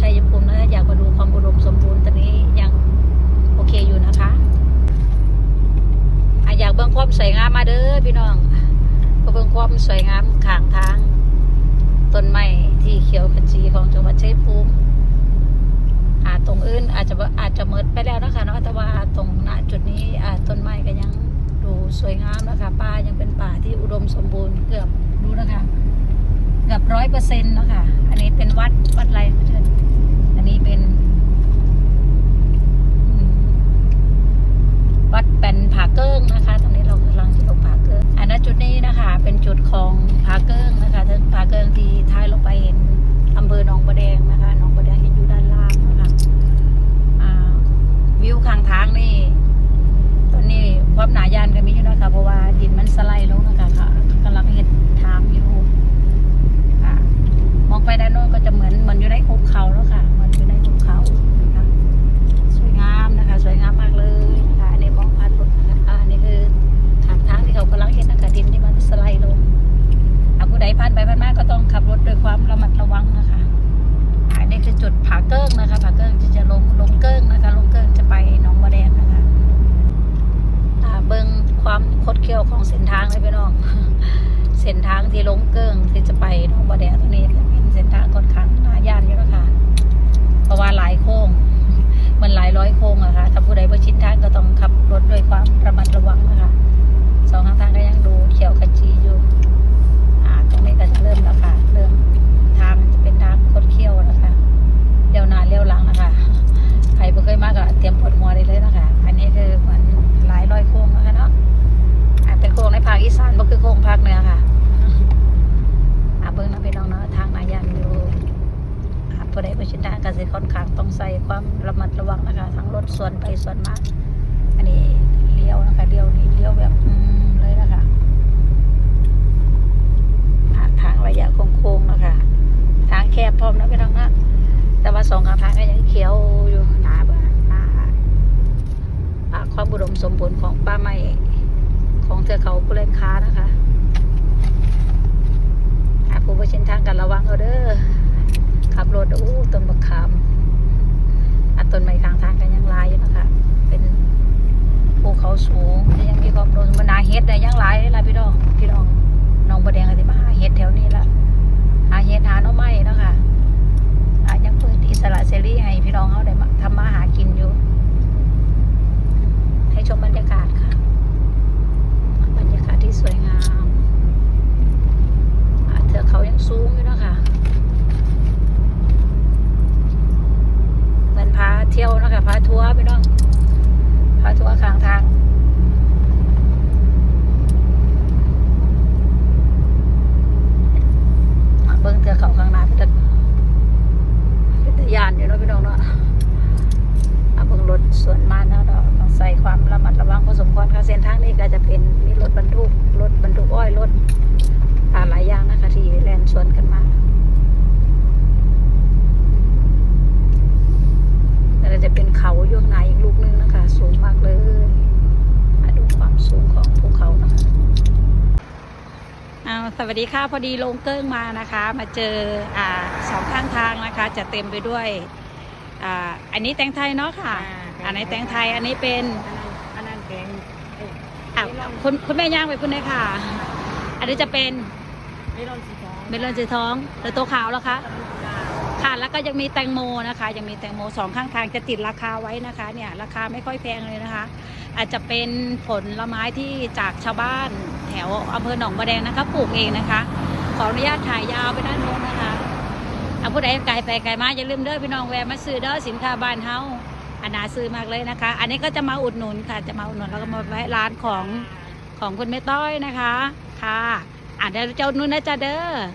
ชัยภูมินะอยากมาดูความอุดมสมบูรณ์ตอนนี้ยังโอเคอยู่นะคะอยากเบิ่งความสวยงามมาเด้อพี่น้องเบิ่งความสวยงามข้างทางต้นไม้ที่เขียวขจีของจังหวัดชัยภูมิอาตรงอื่นอาจจะอาจจะเมิดไปแล้วนะคะนาะแต่ว่าตรงณจุดนี้ต้นไม้ก็ยังดูสวยงามนะคะป่ายังเป็นป่าที่อุดมสมบูรณ์เกือบรู้นะคะเกือบร้อยเปอร์เซ็นต์นะคะอันนี้เป็นวัด จุดของผาเกิ้งนะคะถึงผาเกิ้งที่ท้ายลงไปเห็นอำเภอหนองบัวแดงนะคะหนองบัวแดงเห็นอยู่ด้านล่างนะคะวิวข้างทางนี่ตอนนี้ความหนายานก็มีอยู่นะคะเพราะว่าดินมันสไลด์ลงนะคะค่ะกำลังเห็นทางอยู่ค่ะมองไปด้านโน้นก็ จุดผาเกิ้งนะคะผาเกิ้งจะจะลงลงเกิ้งนะคะลงเกิ้งจะไปหนองบัวแดงนะคะเบิ่งความคดเคี้ยวของเส้นทางเลยพี่น้องเส้นทางที่ลงเกิ้ง ผู้ใดบ่ชินทางก็สิค่อนข้างต้องใส่ความระมัดระวังนะคะ ทั้งรถส่วนไปส่วนมา อันนี้เลี้ยวนะคะเลี้ยวนี้เลี้ยวแบบอืมเลยนะคะอ่าทางระยะโค้งๆนะคะ ทางแคบพร้อมนะพี่น้องนะแต่ว่าสองข้างทางก็ยังเขียวอยู่หนาบ้าหนาความอุดมสมบูรณ์ของป่าไม้ของเทือเขากุเล่นค้านะคะอ่าผู้ประชินทางกันระวังเอาเด้อขับรถอู้ต้นบักขามอะต้นไม้ข้างทางก็ยังหลายอยู่นะคะ เป็นภูเขาสูงยังมีความอุดมมันนาเฮ็ดเนี่ยยัง หลายเลยล่ะพี่น้องพี่น้องน้องบะแดงก็สิมาหาเฮ็ดแถวนี้ละหาเฮ็ดหาหน่อไม้เนาะค่ะอาจยังเปิดอิสระเสรีให้พี่น้องเขาได้ทำมาหากินอยู่ ให้ชมบรรยากาศค่ะ บรรยากาศที่สวยงามอ่าเทือกเขายังสูงอยู่เนาะคะเหมือนพาเที่ยวเนาะคะพาทัวร์พี่น้องพาทัวร์ข้างทาง อะเบิ้งเทือกเขาข้างหน้าเป็นตะเป็นตะยานอยู่เนาะพี่น้องเนาะอะเบิ้งรถสวนมาเนาะเนาะต้อง ใส่ความระมัดระวังพอสมควรค่ะเส้นทางนี้ก็จะเป็นมีรถบรรทุกรถบรรทุกอ้อยรถอ่าหลายอย่างนะคะที่แล่นสวนกันมาแล้วก็จะเป็นเขาอยู่ข้างในอีกลูกนึงนะคะ สูงมากเลยอะดูความสูงของภูเขานะคะอ้าวสวัสดีค่ะพอดีลงเกิ้งมานะคะ มาเจออ่าสองข้างทางนะคะ จะเต็มไปด้วยอ่าอันนี้แตงไทยเนาะค่ะ อันนี้แตงไทยอันนี้เป็นอันนั้นแกงเอ้ยอะคุณคุณแม่ย่างไปคุณเลยค่ะ อันนี้จะเป็นไม่ร้อนสีทองเมลอนจือท้องหรือตัวขาวแล้วคะค่ะแล้วก็ยังมีแตงโมนะคะ ยังมีแตงโมสองข้างทางจะติดราคาไว้นะคะเนี่ยราคาไม่ค่อยแพงเลยนะคะ อาจจะเป็นผลไม้ที่จากชาวบ้านแถวอำเภอหนองบัวแดงนะคะปลูกเองนะคะ ขออนุญาตถ่ายยาวไปด้านโน้นนะคะเอาผู้ใดไกลไปไกลมาอย่าลืมเด้อพี่น้องแวะมาซื้อเด้อสินค้าบ้านเฮา อันนาซื้อมากเลยนะคะ อันนี้ก็จะมาอุดหนุนค่ะ จะมาอุดหนุนแล้วก็มาแวะร้านของของคุณแม่ต้อยนะคะ ค่ะอ่านเดี๋ยวเจ้านุ่นนะจ๊ะเด้อ